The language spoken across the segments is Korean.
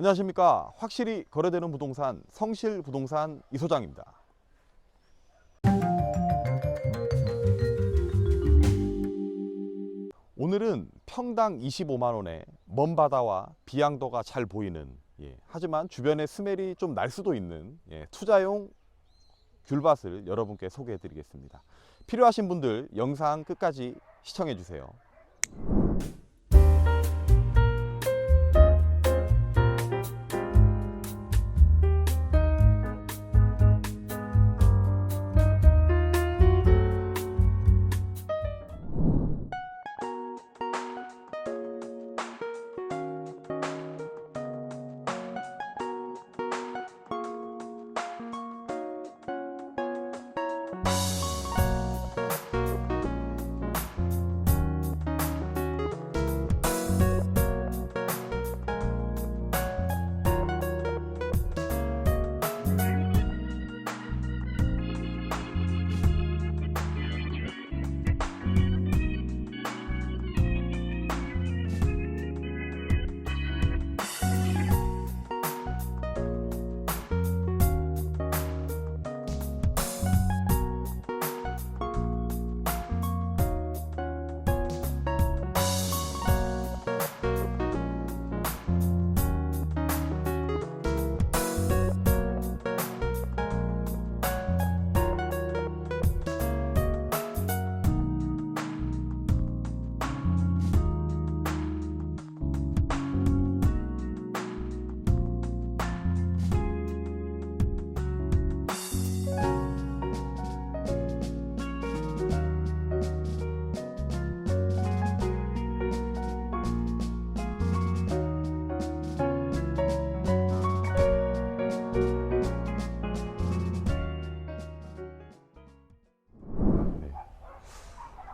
안녕하십니까. 확실히 거래되는 부동산 성실 부동산 이 소장입니다. 오늘은 평당 25만 원에 먼 바다와 비양도가 잘 보이는 예, 하지만 주변에 스멜이 좀 날 수도 있는 예, 투자용 귤밭을 여러분께 소개해 드리겠습니다. 필요하신 분들 영상 끝까지 시청해 주세요.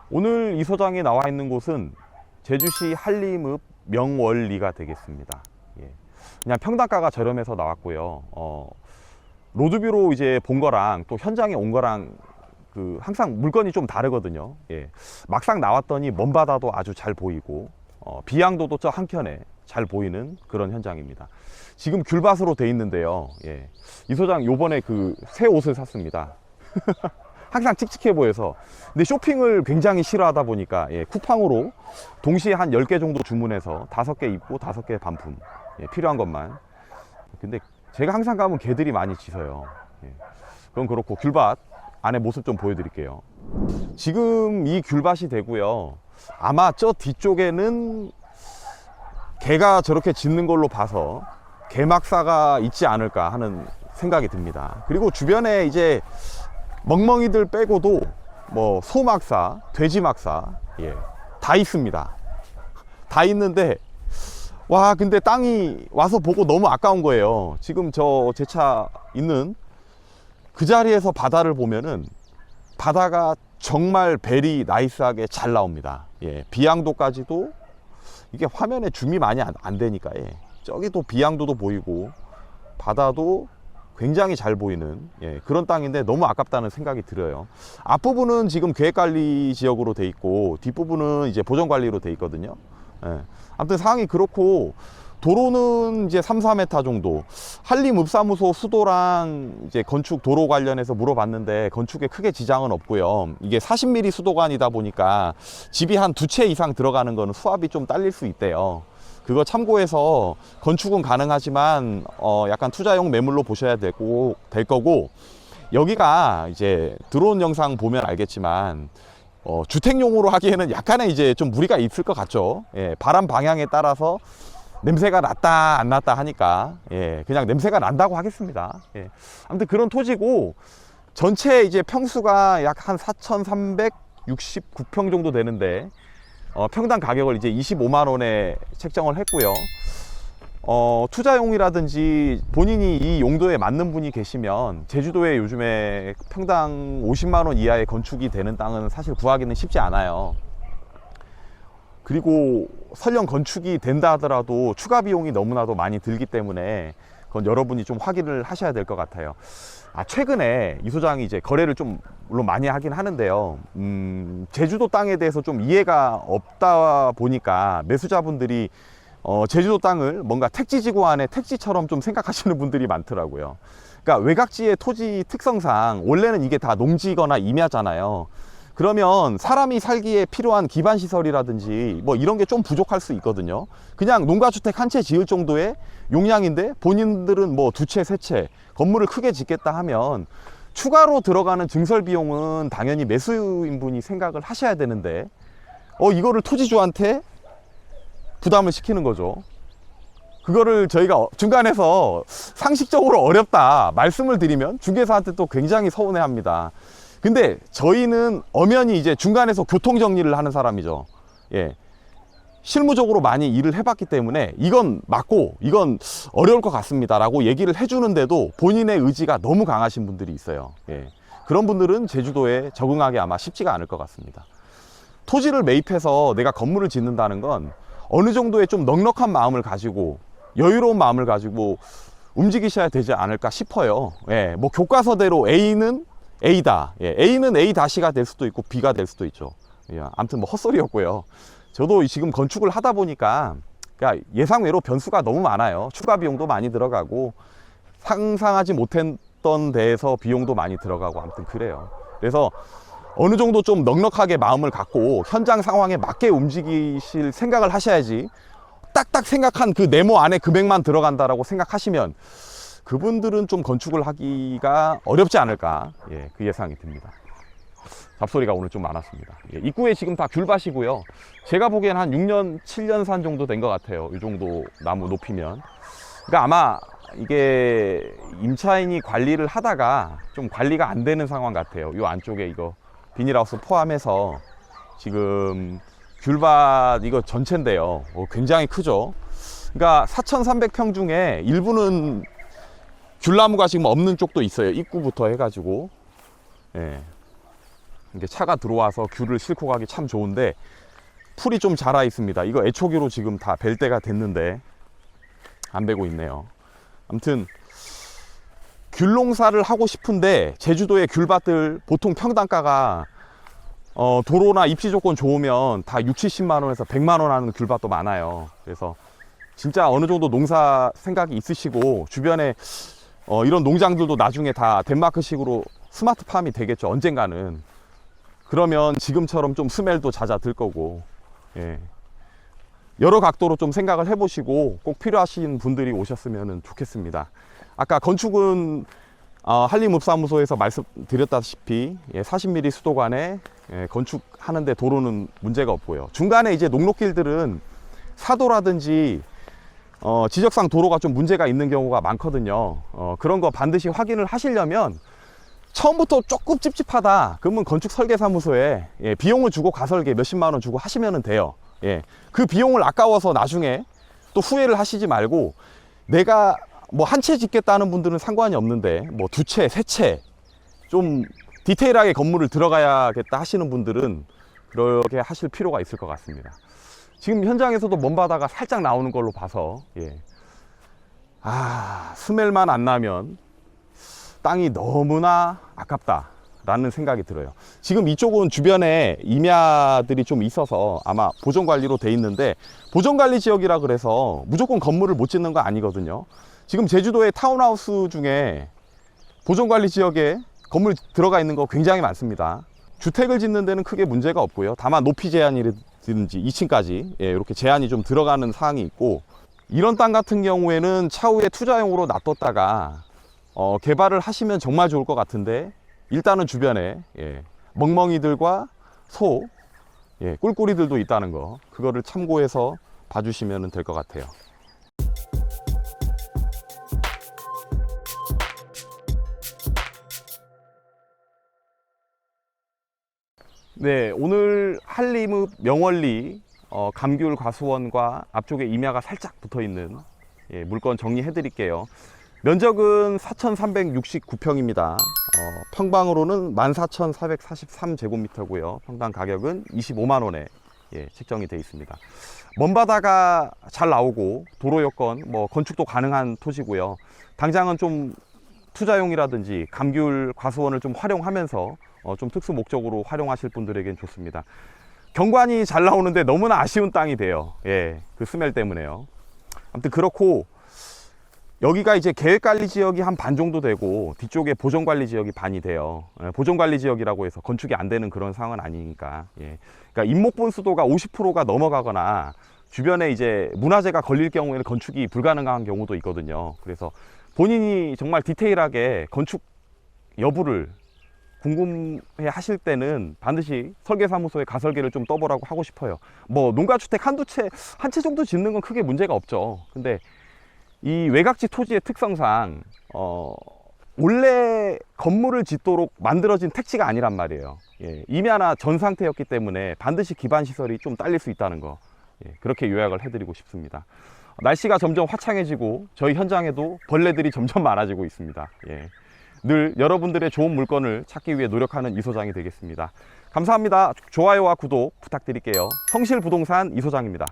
오늘 이 소장에 나와 있는 곳은 제주시 한림읍 명월리가 되겠습니다. 예. 그냥 평당가가 저렴해서 나왔고요. 어, 로드뷰로 이제 본 거랑 또 현장에 온 거랑 그 항상 물건이 좀 다르거든요. 예. 막상 나왔더니 먼 바다도 아주 잘 보이고 어, 비양도도 저 한켠에 잘 보이는 그런 현장입니다. 지금 귤밭으로 돼 있는데요. 예. 이 소장 요번에 그 새 옷을 샀습니다. 항상 칙칙해 보여서. 근데 쇼핑을 굉장히 싫어하다 보니까 예, 쿠팡으로 동시에 한 10개 정도 주문해서 5개 입고 5개 반품 예, 필요한 것만. 근데 제가 항상 가면 개들이 많이 짖어요. 예, 그건 그렇고 귤밭 안에 모습 좀 보여드릴게요. 지금 이 귤밭이 되고요. 아마 저 뒤쪽에는 개가 저렇게 짖는 걸로 봐서 개막사가 있지 않을까 하는 생각이 듭니다. 그리고 주변에 이제 멍멍이들 빼고도 뭐 소막사, 돼지막사, 예, 다 있습니다. 다 있는데 와 근데 땅이 와서 보고 너무 아까운 거예요. 지금 저 제 차 있는 그 자리에서 바다를 보면은 바다가 정말 베리 나이스하게 잘 나옵니다. 예, 비양도까지도 이게 화면에 줌이 많이 안, 안 되니까 예. 저기 또 비양도도 보이고 바다도 굉장히 잘 보이는 예, 그런 땅인데 너무 아깝다는 생각이 들어요. 앞부분은 지금 계획관리 지역으로 돼 있고 뒷부분은 이제 보전관리로 돼 있거든요. 예. 아무튼 상황이 그렇고 도로는 이제 3, 4m 정도. 한림읍사무소 수도랑 이제 건축 도로 관련해서 물어봤는데 건축에 크게 지장은 없고요. 이게 40mm 수도관이다 보니까 집이 한 두 채 이상 들어가는 거는 수압이 좀 딸릴 수 있대요. 그거 참고해서 건축은 가능하지만 어 약간 투자용 매물로 보셔야 되고 될 거고 여기가 이제 들어온 영상 보면 알겠지만 어 주택용으로 하기에는 약간의 이제 좀 무리가 있을 것 같죠. 예, 바람 방향에 따라서 냄새가 났다 안 났다 하니까 예, 그냥 냄새가 난다고 하겠습니다. 예. 아무튼 그런 토지고 전체 이제 평수가 약 한 4,369평 정도 되는데 어, 평당 가격을 이제 25만 원에 책정을 했고요. 어, 투자용이라든지 본인이 이 용도에 맞는 분이 계시면 제주도에 요즘에 평당 50만 원 이하의 건축이 되는 땅은 사실 구하기는 쉽지 않아요. 그리고 설령 건축이 된다 하더라도 추가 비용이 너무나도 많이 들기 때문에 그건 여러분이 좀 확인을 하셔야 될 것 같아요. 아, 최근에 이 소장이 이제 거래를 좀 물론 많이 하긴 하는데요. 음, 제주도 땅에 대해서 좀 이해가 없다 보니까 매수자분들이 어, 제주도 땅을 뭔가 택지지구 안에 택지처럼 좀 생각하시는 분들이 많더라고요. 그러니까 외곽지의 토지 특성상 원래는 이게 다 농지거나 임야잖아요. 그러면 사람이 살기에 필요한 기반 시설이라든지 뭐 이런 게 좀 부족할 수 있거든요. 그냥 농가주택 한 채 지을 정도의 용량인데 본인들은 뭐 두 채, 세 채 건물을 크게 짓겠다 하면 추가로 들어가는 증설 비용은 당연히 매수인분이 생각을 하셔야 되는데 어 이거를 토지주한테 부담을 시키는 거죠. 그거를 저희가 중간에서 상식적으로 어렵다 말씀을 드리면 중개사한테 또 굉장히 서운해 합니다. 근데 저희는 엄연히 이제 중간에서 교통 정리를 하는 사람이죠. 예. 실무적으로 많이 일을 해봤기 때문에 이건 맞고 이건 어려울 것 같습니다라고 얘기를 해주는데도 본인의 의지가 너무 강하신 분들이 있어요. 예. 그런 분들은 제주도에 적응하기 아마 쉽지가 않을 것 같습니다. 토지를 매입해서 내가 건물을 짓는다는 건 어느 정도의 좀 넉넉한 마음을 가지고 여유로운 마음을 가지고 움직이셔야 되지 않을까 싶어요. 예, 뭐 교과서대로 A는 A다. 예, A는 A 다시가 될 수도 있고 B가 될 수도 있죠. 예, 아무튼 뭐 헛소리였고요. 저도 지금 건축을 하다 보니까 그러니까 예상외로 변수가 너무 많아요. 추가 비용도 많이 들어가고 상상하지 못했던 데에서 비용도 많이 들어가고 아무튼 그래요. 그래서 어느 정도 좀 넉넉하게 마음을 갖고 현장 상황에 맞게 움직이실 생각을 하셔야지 딱딱 생각한 그 네모 안에 금액만 들어간다라고 생각하시면 그분들은 좀 건축을 하기가 어렵지 않을까 예, 그 예상이 듭니다. 잡소리가 오늘 좀 많았습니다. 예, 입구에 지금 다 귤밭이고요. 제가 보기엔 한 6년, 7년 산 정도 된 것 같아요. 이 정도 나무 높이면. 그러니까 아마 이게 임차인이 관리를 하다가 좀 관리가 안 되는 상황 같아요. 이 안쪽에 이거 비닐하우스 포함해서 지금 귤밭 이거 전체인데요. 어, 굉장히 크죠. 그러니까 4,300평 중에 일부는 귤나무가 지금 없는 쪽도 있어요. 입구부터 해가지고. 예. 이게 차가 들어와서 귤을 싣고 가기 참 좋은데 풀이 좀 자라 있습니다. 이거 애초기로 지금 다 벨 때가 됐는데 안 베고 있네요. 아무튼 귤 농사를 하고 싶은데 제주도의 귤밭들 보통 평당가가 어, 도로나 입지 조건 좋으면 다 6, 70만 원에서 100만 원 하는 귤밭도 많아요. 그래서 진짜 어느 정도 농사 생각이 있으시고 주변에 어, 이런 농장들도 나중에 다 덴마크식으로 스마트팜이 되겠죠. 언젠가는. 그러면 지금처럼 좀 스멜도 잦아들 거고. 예. 여러 각도로 좀 생각을 해보시고 꼭 필요하신 분들이 오셨으면 좋겠습니다. 아까 건축은 어, 한림읍사무소에서 말씀드렸다시피 예, 40mm 수도관에 예, 건축하는데 도로는 문제가 없고요. 중간에 이제 녹록길들은 사도라든지 어, 지적상 도로가 좀 문제가 있는 경우가 많거든요. 어, 그런 거 반드시 확인을 하시려면 처음부터 조금 찝찝하다. 그러면 건축 설계 사무소에 예, 비용을 주고 가설계 몇십만 원 주고 하시면 돼요. 예, 그 비용을 아까워서 나중에 또 후회를 하시지 말고 내가 뭐 한 채 짓겠다는 분들은 상관이 없는데 뭐 두 채, 세 채 좀 디테일하게 건물을 들어가야겠다 하시는 분들은 그렇게 하실 필요가 있을 것 같습니다. 지금 현장에서도 먼바다가 살짝 나오는 걸로 봐서 예. 아 스멜만 안 나면 땅이 너무나 아깝다 라는 생각이 들어요. 지금 이쪽은 주변에 임야들이 좀 있어서 아마 보존관리로 돼 있는데 보존관리 지역이라 그래서 무조건 건물을 못 짓는 거 아니거든요. 지금 제주도의 타운하우스 중에 보존관리 지역에 건물 들어가 있는 거 굉장히 많습니다. 주택을 짓는 데는 크게 문제가 없고요. 다만 높이 제한이라 든지 2층까지 예, 이렇게 제한이 좀 들어가는 사항이 있고 이런 땅 같은 경우에는 차후에 투자용으로 놔뒀다가 어, 개발을 하시면 정말 좋을 것 같은데 일단은 주변에 예, 멍멍이들과 소, 예, 꿀꿀이들도 있다는 거 그거를 참고해서 봐주시면 될 것 같아요. 네, 오늘 한림읍 명월리 어, 감귤 과수원과 앞쪽에 임야가 살짝 붙어 있는 예, 물건 정리해 드릴게요. 면적은 4,369평입니다. 어, 평방으로는 14,443제곱미터고요. 평당 가격은 25만 원에 예, 책정이 되어 있습니다. 먼바다가 잘 나오고 도로 여건, 뭐 건축도 가능한 토지고요. 당장은 좀 투자용이라든지 감귤 과수원을 좀 활용하면서 어, 좀 특수 목적으로 활용하실 분들에겐 좋습니다. 경관이 잘 나오는데 너무나 아쉬운 땅이 돼요. 예, 그 스멜 때문에요. 아무튼 그렇고 여기가 이제 계획 관리 지역이 한 반 정도 되고 뒤쪽에 보존 관리 지역이 반이 돼요. 예, 보존 관리 지역이라고 해서 건축이 안 되는 그런 상황은 아니니까. 예. 그러니까 인목분 수도가 50%가 넘어가거나 주변에 이제 문화재가 걸릴 경우에는 건축이 불가능한 경우도 있거든요. 그래서 본인이 정말 디테일하게 건축 여부를 궁금해 하실 때는 반드시 설계사무소에 가설계를 좀 떠보라고 하고 싶어요. 뭐 농가주택 한두 채, 한 채 정도 짓는 건 크게 문제가 없죠. 근데 이 외곽지 토지의 특성상, 어, 원래 건물을 짓도록 만들어진 택지가 아니란 말이에요. 예, 임야나 전 상태였기 때문에 반드시 기반 시설이 좀 딸릴 수 있다는 거. 예, 그렇게 요약을 해드리고 싶습니다. 날씨가 점점 화창해지고 저희 현장에도 벌레들이 점점 많아지고 있습니다. 예. 늘 여러분들의 좋은 물건을 찾기 위해 노력하는 이소장이 되겠습니다. 감사합니다. 좋아요와 구독 부탁드릴게요. 성실부동산 이소장입니다.